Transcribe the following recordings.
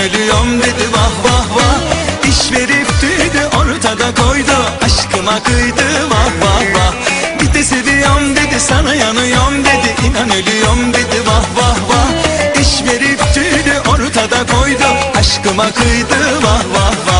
dedi ölüyorum dedi vah vah vah. İş verip tüydü ortada koydu aşkıma kıydı vah vah vah. Bir de seviyorum dedi sana yanıyorum dedi. İnan ölüyorum dedi vah vah vah. İş verip tüydü ortada koydu aşkıma kıydı vah vah vah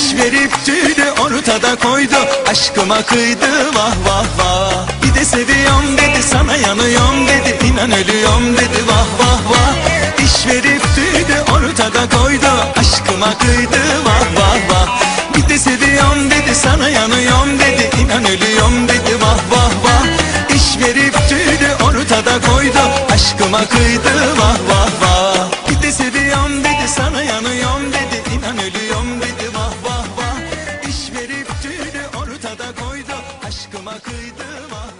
İş verip tüydü ortada koydu. Aşkıma kıydı vah vah vah. Bir de seviyorum dedi sana yanıyorum dedi. İnan ölüyorum dedi vah vah vah. İş verip tüydü ortada koydu. Aşkıma kıydı vah vah vah. Bir de seviyorum dedi sana yanıyorum dedi. İnan ölüyorum dedi vah vah vah. İş verip tüydü ortada koydu. Aşkıma kıydı vah vah Başıma ah.